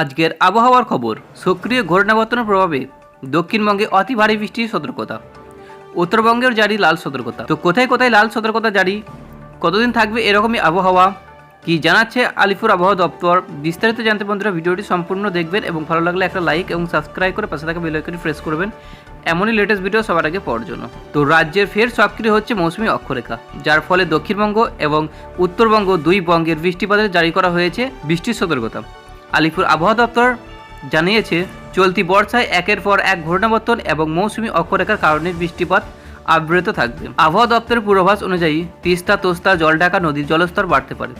আজকের আবহাওয়ার খবর। সক্রিয় ঘূর্ণাবর্তনের প্রভাবে দক্ষিণবঙ্গে অতি ভারী বৃষ্টির সতর্কতা। উত্তরবঙ্গের জারি লাল সতর্কতা। তো কোথায় কোথায় লাল সতর্কতা জারি? কতদিন থাকবে এরকমই আবহাওয়া? কি জানাচ্ছে আলিপুর আবহাওয়া দপ্তর? বিস্তারিত জানতে বন্ধুরা ভিডিওটি সম্পূর্ণ দেখবেন এবং ভালো লাগলে একটা লাইক এবং সাবস্ক্রাইব করে পাশে থাকা বেল আইকনটি প্রেস করবেন। এমনই লেটেস্ট ভিডিও সবার আগে পাওয়ার জন্য। তো রাজ্যের ফের সক্রিয় হচ্ছে মৌসুমি অক্ষরেখা। যার ফলে দক্ষিণবঙ্গ এবং উত্তরবঙ্গ দুই বঙ্গের বৃষ্টিপাতের জারি করা হয়েছে বৃষ্টির সতর্কতা। আলিপুর আবহাওয়া দপ্তর জানিয়েছে, চলতি বর্ষায় একের পর এক ঘূর্ণাবর্তন এবং মৌসুমি অক্ষরেখার কারণে বৃষ্টিপাত আবৃত থাকবে। আবহাওয়া দপ্তরের পূর্বাভাস অনুযায়ী তিস্তা, তোস্তা, জলঢাকা নদীর জলস্তর বাড়তে পারে,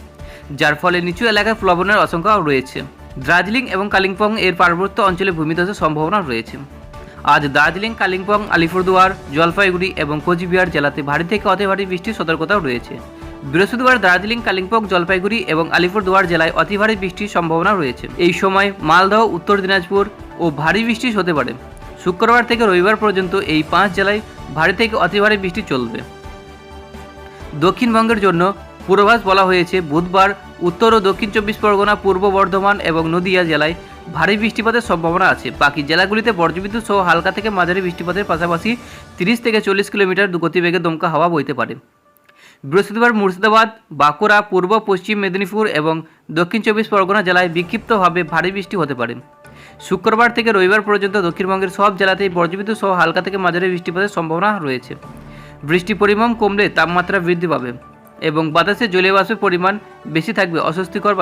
যার ফলে নিচু এলাকায় প্লবনের আশঙ্কাও রয়েছে। দার্জিলিং এবং কালিম্পং এর পার্বত্য অঞ্চলে ভূমিধসের সম্ভাবনা রয়েছে। আজ দার্জিলিং, কালিম্পং, আলিপুরদুয়ার, জলপাইগুড়ি এবং কোচবিহার জেলাতে ভারী থেকে অতি ভারী বৃষ্টির সতর্কতাও রয়েছে। বৃহস্পতিবার দার্জিলিং, কালিম্পং, জলপাইগুড়ি এবং আলিপুরদুয়ার জেলায় অতি ভারী বৃষ্টির সম্ভাবনা রয়েছে। এই সময় মালদহ, উত্তর দিনাজপুর ও ভারী বৃষ্টি হতে পারে। শুক্রবার থেকে রবিবার পর্যন্ত এই পাঁচ জেলায় ভারী থেকে অতি ভারী বৃষ্টি চলবে। দক্ষিণবঙ্গের জন্য পূর্বাভাস বলা হয়েছে, বুধবার উত্তর ও দক্ষিণ চব্বিশ পরগনা, পূর্ব বর্ধমান এবং নদিয়া জেলায় ভারী বৃষ্টিপাতের সম্ভাবনা আছে। বাকি জেলাগুলিতে বজ্রবিদ্যুৎ সহ হালকা থেকে মাঝারি বৃষ্টিপাতের পাশাপাশি তিরিশ থেকে চল্লিশ কিলোমিটার গতিবেগে দমকা হাওয়া বইতে পারে। বৃহস্পতিবার মুর্শিদাবাদ, বাঁকুড়া, পূর্ব, পশ্চিম মেদিনীপুর এবং দক্ষিণ চব্বিশ পরগনা জেলায় বিক্ষিপ্তভাবে ভারী বৃষ্টি হতে পারে। শুক্রবার থেকে রবিবার পর্যন্ত দক্ষিণবঙ্গের সব জেলাতেই বজ্রবিদ্যুৎ সহ হালকা থেকে মাঝারি বৃষ্টিপাতের সম্ভাবনা রয়েছে। বৃষ্টি পরিমাণ কমলে তাপমাত্রা বৃদ্ধি পাবে এবং বাতাসে জলীয় পরিমাণ বেশি থাকবে অস্বস্তিকর